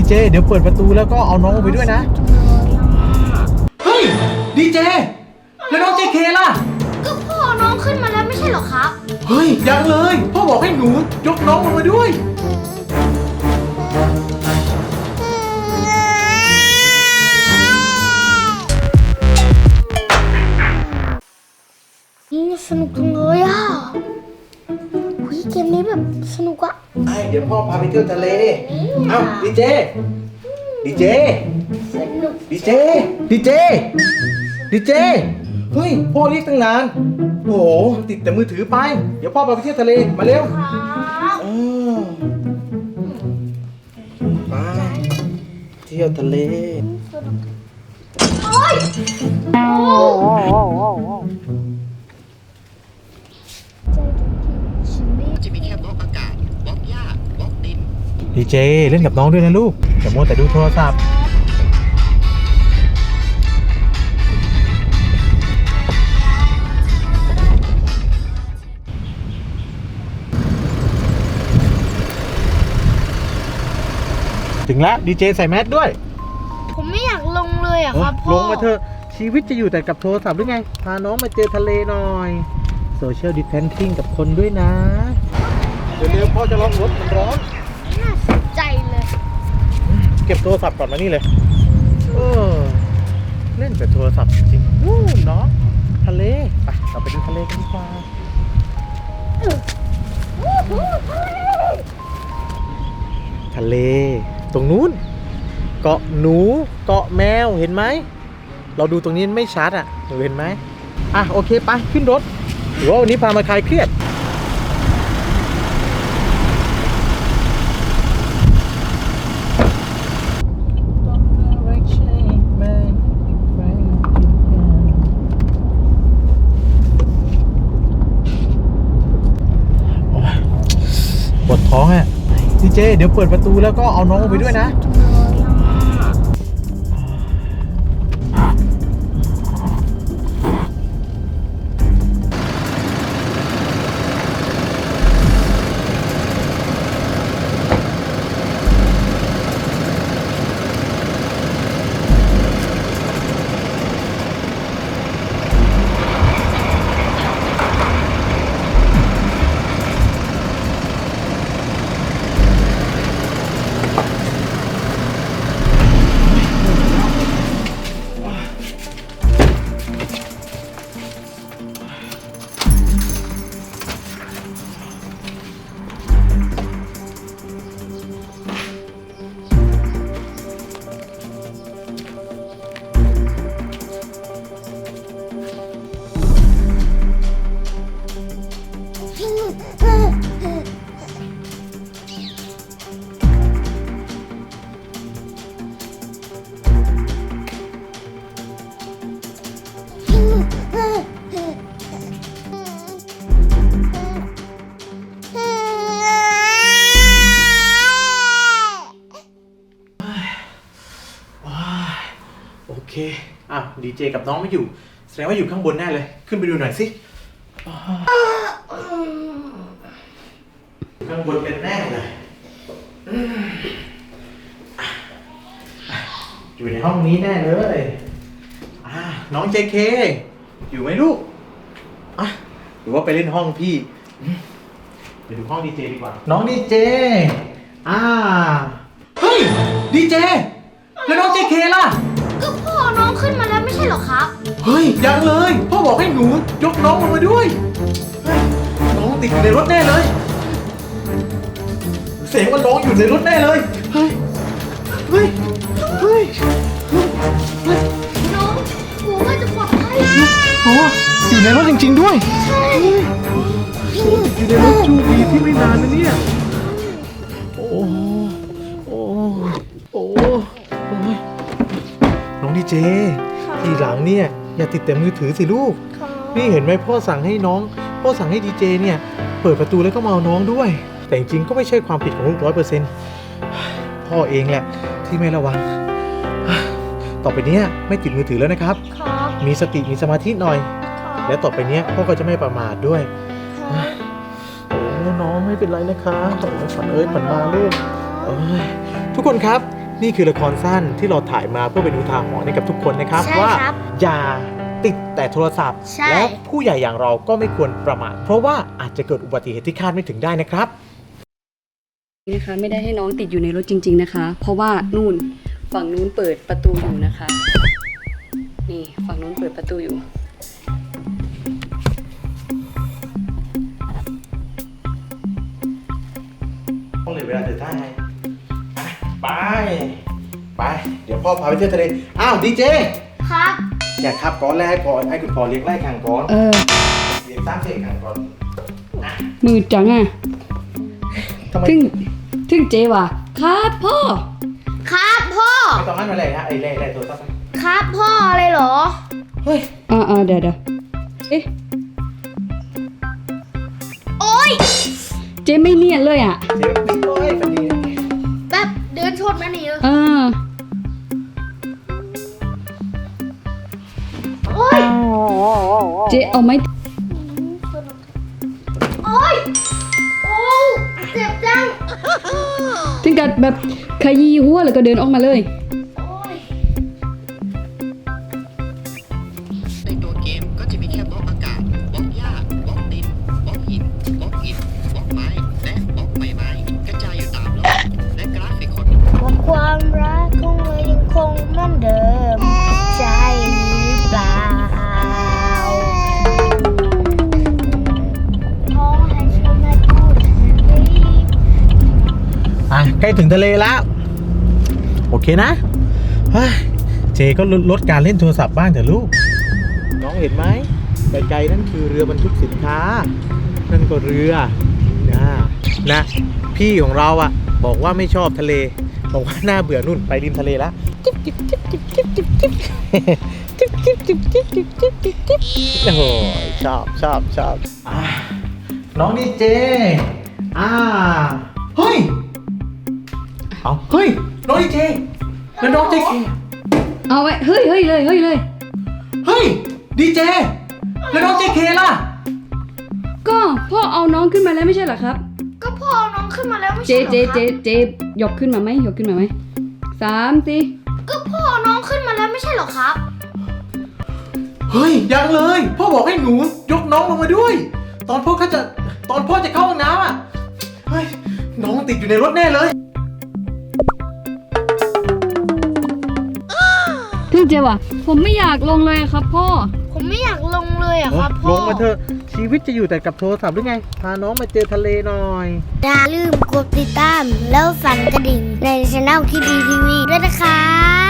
ดีเจเดี๋ยวเปิดประตูแล้วก็เอาน้องออกไปด้วยนะ เฮ้ยดีเจแล้วน้องเจเคล่ะ ก็พ่อน้องขึ้นมาแล้วไม่ใช่เหรอครับ เฮ้ยยังเลยพ่อบอกให้หนูยกน้องลงมาด้วย เดี๋ยวพ่อพาไปเที่ยวทะเล เอ้าดีเจ ดีเจ สนุกดีเจ ดีเจ ดีเจ เฮ้ยพ่อเรียกตั้งนาน โอ้โหติดแต่มือถือไป เดี๋ยวพ่อพาไปเที่ยวทะเลมาเร็วครับเออไปเที่ยวทะเล โอ้ยโอ้ฉันไม่ จะมีแค่บล็อกอากาศบล็อกหญ้าบล็อกดิน ดีเจเล่นกับน้องด้วยนะลูกอย่ามัวแต่ดูโทรศัพท์ถึงแล้วดีเจใส่แมสด้วย ผมไม่อยากลงเลยอะครับลพ่องมาเถอะชีวิตจะอยู่แต่กับโทรศัพท์หรือไง พาน้องมาเจอทะเลหน่อยโซเชียลดิ t แทนซิ่งกับคนด้วยนะเร็วๆพ่อจะล็อกรถมันร้อน น่าสนใจเลย เก็บโทรศัพท์ก่อนมานี่เลย เออ เล่นแต่โทรศัพท์จริงๆวู้เนาะทะเลไปเราไปดูทะเลกันดีกว่าทะเล ตรงนู้น เกาะหนูเกาะแมวเห็นไหม เราดูตรงนี้ไม่ชัดอะหนูเห็นไหมอะโอเคไปขึ้นรถหรือว่าวันนี้พามาคลายเครียด โอ๊ย ปวดท้องอะดีเจ เดี๋ยวเปิดประตูแล้วก็เอาน้องออกไปด้วยนะ เคอะดีเจกับน้องไม่อยู่ แสดงว่าอยู่ข้างบนแน่เลย ขึ้นไปดูหน่อยสิข้างบนเป็นแน่เลยอยู่ในห้องนี้แน่เลยอ่าน้องเจเค อยู่ไหมลูกอะหรือว่าไปเล่นห้องพี่ไปดูห้องดีเจดีกว่า น้องดีเจอ่าเฮ้ยดีเจแล้วน้องเจเคล่ะ ก็พ่อน้องขึ้นมาแล้วไม่ใช่เหรอครับ เฮ้ยยังเลย พ่อบอกให้หนูยกน้องลงมาด้วยเฮ้ยน้องติดอยู่ในรถแน่เลย เสียงว่าน้องอยู่ในรถแน่เลย เฮ้ย เฮ้ย เฮ้ยน้องกลัวว่าจะปลอดภัยโอ้อยู่ในรถจริง ๆ ด้วย ใช่โอ้ติดอยู่ในรถชูบีที่ไม่นานนะเนี่ย โอ้ โอ้ โอ้โอ้ย น้องดีเจ ทีหลังเนี่ยอย่าติดแต่มือถือสิลูกครับนี่เห็นไหมพ่อสั่งให้น้อง พ่อสั่งให้ดีเจเนี่ย เปิดประตูแล้วก็มาเอาน้องด้วย แต่จริงๆก็ไม่ใช่ความผิดของลูกร้อยเปอร์เซ็นต์พ่อเองแหละที่ไม่ระวัง ต่อไปเนี้ยไม่ติดมือถือแล้วนะครับครับมีสติมีสมาธิหน่อยครับและต่อไปเนี้ยพ่อก็จะไม่ประมาทด้วยครับโอ้น้องไม่เป็นไรนะคะโอ้ฝันเอ้ยฝันมาลูกเอ้ยทุกคนครับ นี่คือละครสั้นที่เราถ่ายมาเพื่อเป็นอุทาหรณ์ให้กับทุกคนนะครับ ใช่ว่าครับอย่าติดแต่โทรศัพท์ ใช่ และผู้ใหญ่อย่างเราก็ไม่ควรประมาทเพราะว่าอาจจะเกิดอุบัติเหตุที่คาดไม่ถึงได้นะครับ นะคะไม่ได้ให้น้องติดอยู่ในรถจริง ๆนะคะ เพราะว่านู่นฝั่งนู้นเปิดประตูอยู่นะคะ นี่ฝั่งนู้นเปิดประตูอยู่ต้องเไงไป ไป เดี๋ยวพ่อพาไปเที่ยวทะเล อ้าวดีเจ ครับ อยากขับก่อนแรกก่อนไอ้คุณพ่อเลี้ยงไล่ขังก่อนเออ เลี้ยงสามเส้นขังก่อนมืดจังอะ ทำไมถึง ถึงเจว่ะครับพ่อ ครับพ่อ ไม่ต้องให้มาเลยฮะไอ้แร่แร่ตัวตั้งครับพ่ออะไรเหรอ เฮ้ย อ่าอ่าเดี๋ยวเดี๋ยวเอ๊ะ โอ๊ย เจไม่เนียนเลยอะ เดี๋ยวนิดหน้อยกันดีแบบ เดินชนมาหนิเออโอ๊ยเจเอาไหมโอ๊ยโอ้เจ็บจัง ถึงกับแบบขยี้หัวแล้วก็เดินออกมาเลย ถึงทะเลแล้ว โอเคนะเจก็ลดลดการเล่นโทรศัพท์บ้างเถอะลูก น้องเห็นไหมไกลๆนั่นคือเรือบรรทุกสินค้า นั่นก็เรือนะนะ พี่ของเราอะบอกว่าไม่ชอบทะเล บอกว่าน่าเบื่อนุ่นไปริมทะเลแล้วจิ๊บจิ๊บจิ๊บจิ๊บจิ๊บจิ๊บจิ๊บจิ๊บจิ๊บจิ๊บจิ๊บจิ๊บจิ๊บจิ๊บจิ๊บโอ้โหชอบชอบชอบอน้องดีเจอ่าเฮ้ย เอาเฮ้ยน้องดีเจแล้วน้องเจเคเอาไว้เฮ้ยเฮ้ยเลยเฮ้ยเลย เฮ้ยดีเจแล้วน้องเจเคล่ะ ก็พ่อเอาน้องขึ้นมาแล้วไม่ใช่เหรอครับ ก็พ่อเอาน้องขึ้นมาแล้วไม่เจใช่เหรอเจครับเจเจยกขึ้นมาไหมยกขึ้นมาไหมสามสี่ก็พ่อเอาน้องขึ้นมาแล้วไม่ใช่เหรอครับ เฮ้ยยังเลย พ่อบอกให้หนูยกน้องลงมาด้วย ตอนพ่อเขาจะตอนพ่อจะเข้าห้องน้ำอะเฮ้ยน้องติดอยู่ในรถแน่เลย เจว่ะ ผมไม่อยากลงเลยครับพ่อ ผมไม่อยากลงเลยอะครับพ่ลอ งมาเถอะชีวิตจะอยู่แต่กับโทรศัพท์หรือไง พาน้องมาเจอทะเลหน่อย อย่าลืมกดติดตาม แล้วสั่นกระดิ่งในช่องที่ดีทีวีด้วยนะครับ